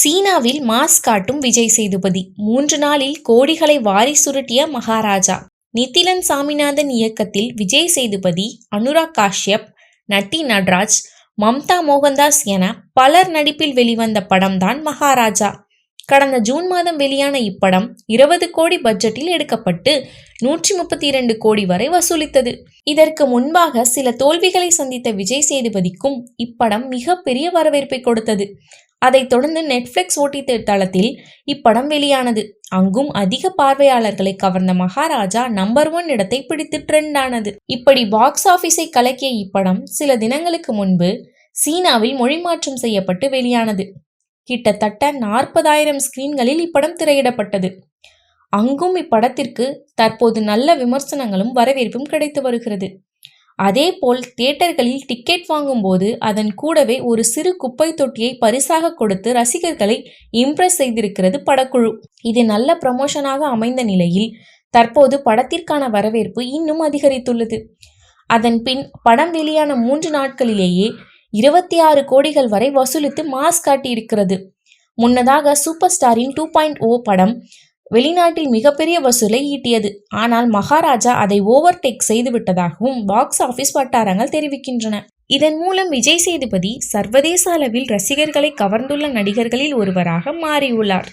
சீனாவில் மாஸ் காட்டும் விஜய் சேதுபதி. மூன்று நாளில் கோடிகளை வாரி சுருட்டிய மகாராஜா. நித்திலன் சாமிநாதன் இயக்கத்தில் விஜய் சேதுபதி அனுராக் காஷ்யப் நட்டி நட்ராஜ் மம்தா மோகன்தாஸ் என பலர் நடிப்பில் வெளிவந்த படம்தான் மகாராஜா. கடந்த ஜூன் மாதம் வெளியான இப்படம் இருபது கோடி பட்ஜெட்டில் எடுக்கப்பட்டு நூற்றி முப்பத்தி இரண்டு கோடி வரை வசூலித்தது. இதற்கு முன்பாக சில தோல்விகளை சந்தித்த விஜய் சேதுபதிக்கும் இப்படம் மிகப்பெரிய வரவேற்பை கொடுத்தது. அதைத் தொடர்ந்து நெட்ஃப்ளிக்ஸ் ஓடிடி தளத்தில் இப்படம் வெளியானது. அங்கும் அதிக பார்வையாளர்களை கவர்ந்த மகாராஜா நம்பர் ஒன் இடத்தை பிடித்து ட்ரெண்ட் ஆனது. இப்படி பாக்ஸ் ஆபீஸை கலக்கிய இப்படம் சில தினங்களுக்கு முன்பு சீனாவில் மொழிமாற்றம் செய்யப்பட்டு வெளியானது. கிட்டத்தட்ட நாற்பதாயிரம் ஸ்கிரீன்களில் இப்படம் திரையிடப்பட்டது. அங்கும் இப்படத்திற்கு தற்போது நல்ல விமர்சனங்களும் வரவேற்பும் கிடைத்து வருகிறது. அதேபோல் தியேட்டர்களில் டிக்கெட் வாங்கும்போது அதன் கூடவே ஒரு சிறு குப்பை தொட்டியை பரிசாக கொடுத்து ரசிகர்களை இம்ப்ரெஸ் செய்திருக்கிறது படக்குழு. இது நல்ல ப்ரமோஷனாக அமைந்த நிலையில் தற்போது படத்திற்கான வரவேற்பு இன்னும் அதிகரித்துள்ளது. அதன் பின் படம் வெளியான மூன்று நாட்களிலேயே இருபத்தி ஆறு கோடிகள் வரை வசூலித்து மாஸ் காட்டியிருக்கிறது. முன்னதாக சூப்பர் ஸ்டாரின் டூ பாயிண்ட் ஓ படம் வெளிநாட்டில் மிகப்பெரிய வசூலை ஈட்டியது. ஆனால் மகாராஜா அதை ஓவர்டேக் செய்துவிட்டதாகவும் பாக்ஸ் ஆபீஸ் வட்டாரங்கள் தெரிவிக்கின்றன. இதன் மூலம் விஜய் சேதுபதி சர்வதேச அளவில் ரசிகர்களை கவர்ந்துள்ள நடிகர்களில் ஒருவராக மாறியுள்ளார்.